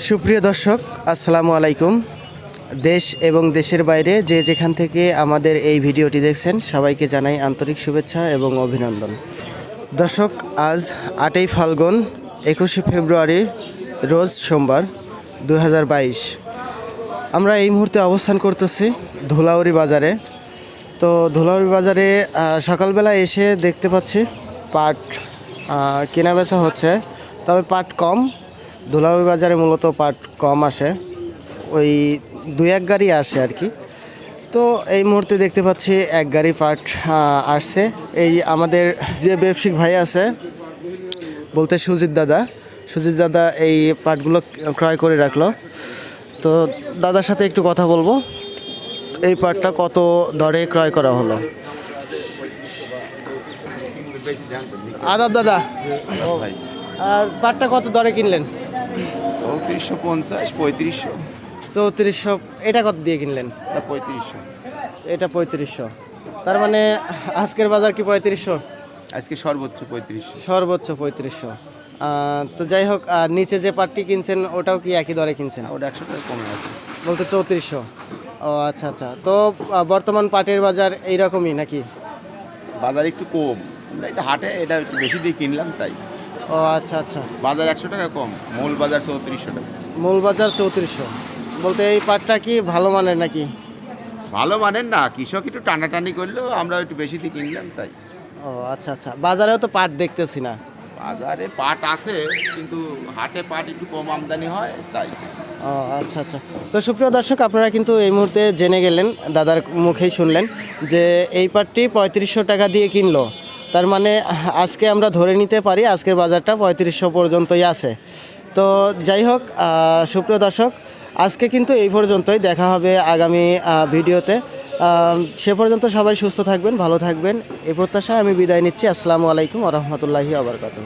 সুপ্রিয় দর্শক, আসসালামু আলাইকুম। দেশ এবং দেশের বাইরে যে যেখান থেকে আমাদের এই ভিডিওটি দেখছেন, সবাইকে জানাই আন্তরিক শুভেচ্ছা এবং অভিনন্দন। দর্শক, আজ আটই ফাল্গুন, একুশে ফেব্রুয়ারি, রোজ সোমবার দু হাজার বাইশ। আমরা এই মুহূর্তে অবস্থান করতেছি ধুলাউড়ি বাজারে। তো ধুলাউড়ি বাজারে সকালবেলা এসে দেখতে পাচ্ছি পাট কেনা বেচা হচ্ছে। তবে পাট কম ধুলাউড়ি বাজারে মূলত পাট কম আসে। ওই দুই এক গাড়ি আসে আর কি। তো এই মুহূর্তে দেখতে পাচ্ছি এক গাড়ি পাট আসছে। এই আমাদের যে ব্যবসায়িক ভাই আছে বলতে সুজিত দাদা। সুজিত দাদা এই পাটগুলো ক্রয় করে রাখল। তো দাদার সাথে একটু কথা বলব। এই পাটটা কত দরে ক্রয় করা হলো? আদাব দাদা আর পাটটা কত দরে কিনলেন? চৌত্রিশশো পঞ্চাশ পঁয়ত্রিশশো। চৌত্রিশশো এটা কত দিয়ে কিনলেন? পঁয়ত্রিশশো। এটা পঁয়ত্রিশশো। তার মানে আজকের বাজার কি পঁয়ত্রিশশো? আজকে সর্বোচ্চ পঁয়ত্রিশশো। সর্বোচ্চ পঁয়ত্রিশশো। তো যাই হোক নিচে যে পাটটি কিনছেন ওটাও কি একই দরে কিনছেন? ওটা একশো টাকা কমে আছে। বলতে চৌত্রিশশো। ও আচ্ছা আচ্ছা। তো বর্তমান পাটের বাজার এইরকমই নাকি? বাজার একটু কম। এটা হাটে এটা একটু বেশি দিয়ে কিনলাম তাই। ও আচ্ছা আচ্ছা। বাজার একশো টাকা কম মূল বাজার চৌত্রিশশো টাকা। মূল বাজার চৌত্রিশশো। বলতে এই পাটটা কি ভালো মানের নাকি? ভালো মানেন না কৃষক একটু টানাটানি করলেও আমরা একটু বেশি দিয়ে কিনলাম তাই। ও আচ্ছা আচ্ছা। বাজারেও তো পাট দেখতেছি না। বাজারে পাট আছে কিন্তু হাটে পাট একটু কম আমদানি হয় তাই। ও আচ্ছা আচ্ছা। তো সুপ্রিয় দর্শক আপনারা কিন্তু এই মুহূর্তে জেনে গেলেন দাদার মুখেই শুনলেন যে এই পাটটি পঁয়ত্রিশশো টাকা দিয়ে কিনলো। তার মানে আজকে আমরা ধরে নিতে পারি আজকের বাজারটা পঁয়ত্রিশশো পর্যন্তই আছে। তো যাই হোক সুপ্রিয় দর্শক, আজকে কিন্তু এই পর্যন্তই। দেখা হবে আগামী ভিডিওতে। সে পর্যন্ত সবাই সুস্থ থাকবেন, ভালো থাকবেন। এই প্রত্যাশায় আমি বিদায় নিচ্ছি। আসসালামু আলাইকুম আ রহমতুল্লাহি আবরকাত